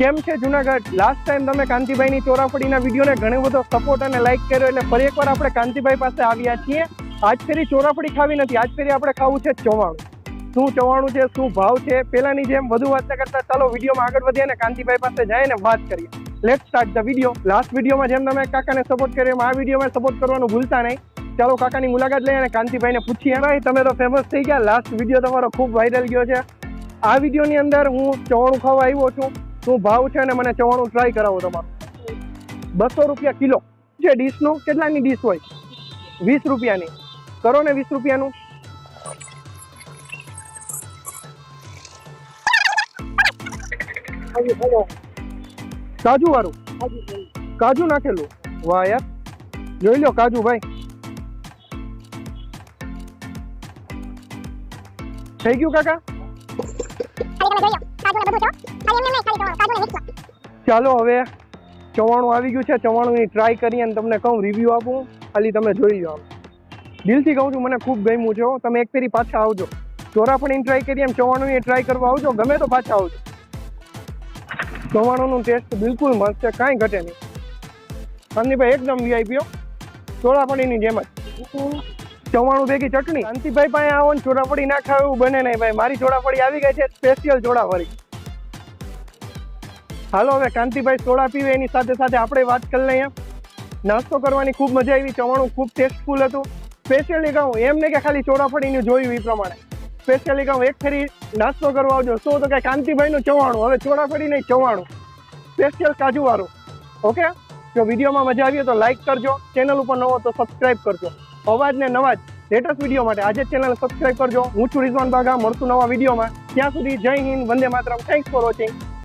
કેમ છે Junagadh? Last time તમે કાંતિભાઈની ચોરાફળીના વિડીયોને ઘણો બધો સપોર્ટ અને લાઈક કર્યો એટલે ફરી એકવાર આપણે કાંતિભાઈ પાસે આવ્યા છીએ. આજ ફેરી ચોરાફળી ખાવી નથી, આજ ફેરી આપણે ખાવું છે ચવાણું. શું ચવાણું છે, શું ભાવ છે? પેલાની જેમ વધુ વાત કરતા, ચાલો વિડીયોમાં આગળ વધીએ અને કાંતિભાઈ પાસે જાય ને વાત કરીએ. Let start the video last વિડીયોમાં જેમ તમે કાકાને સપોર્ટ કર્યો એમ આ વિડીયોમાં સપોર્ટ કરવાનું ભૂલતા નહીં. ચાલો કાકાની મુલાકાત લઈ અને કાંતિભાઈને પૂછીએ. ભાઈ, તમે તો ફેમસ થઈ ગયા. લાસ્ટ વીડિયો તમારો ખૂબ વાયરલ ગયો છે. આ વિડીયોની અંદર હું ચવાણું ખાવા આવ્યો છું. શું ભાવ છે અને મને ચવાણું ટ્રાય કરાવો તમારો. બસો રૂપિયા કિલો. છે ડીશનું કેટલાની ડીશ હોય? વીસ રૂપિયાની. કરો ને વીસ રૂપિયાનું. કાજુ વાળું કાજુ નાખેલું? વાહ યાર. જોઈ લો કાજુ ભાઈ. થઈ ગયું કાકા? ચાલો હવે ચવાણું આવી ગયું છે. ચવાણુંની ટ્રાય કરી અને તમને કહું રિવ્યૂ આપું. ખાલી તમે જોઈ લો દિલથી કહું છું, મને ખૂબ ગમ્યું છે તમે એક ફેરી પાછા આવજો. ચોરાફળીની ટ્રાય કરી એમ ચવાણુંની ટ્રાય કરવા આવજો. ગમે તો પાછા આવજો. ચવાણુંનું ટેસ્ટ બિલકુલ મસ્ત છે, કાંઈ ઘટે નહીં. સંદીપભાઈ એકદમ વીઆઈપી ચોરાફળીની જેમ જ. ચવાણું ભેગી ચટણી. કાંતિભાઈ પાસે આવો ને ચોરાફળી ના ખાવ એવું બને નહીં ભાઈ. મારી ચોડાફળી આવી ગઈ છે સ્પેશિયલ ચોડાફળી હાલો હવે કાંતિભાઈ સોડા પીવે, એની સાથે સાથે આપણે વાત કરી લઈએ. નાસ્તો કરવાની ખૂબ મજા આવી, ચવાણું ખૂબ ટેસ્ટફુલ હતું. સ્પેશિયલી કહું, એમ નહીં કે ખાલી ચોડાફળીનું જોયું એ પ્રમાણે. સ્પેશિયલી કહું, એક ફેરી નાસ્તો કરવા આવજો. શું તો કે કાંતિભાઈનું ચવાણું, હવે ચોડાફળી નહીં, ચવાણું. સ્પેશિયલ કાજુવાળું. ઓકે જો વિડીયોમાં મજા આવી તો લાઇક કરજો. ચેનલ ઉપર નવો તો સબસ્ક્રાઇબ કરજો. અવાજ ને નવા જ લેટેસ્ટ વીડિયો માટે આજે ચેનલ સબસ્ક્રાઇબ કરજો. હું છું રિઝવાન બાગા, મળશું નવા વિડીયોમાં ત્યાં સુધી જય Hind, Vande Mataram. Thanks for watching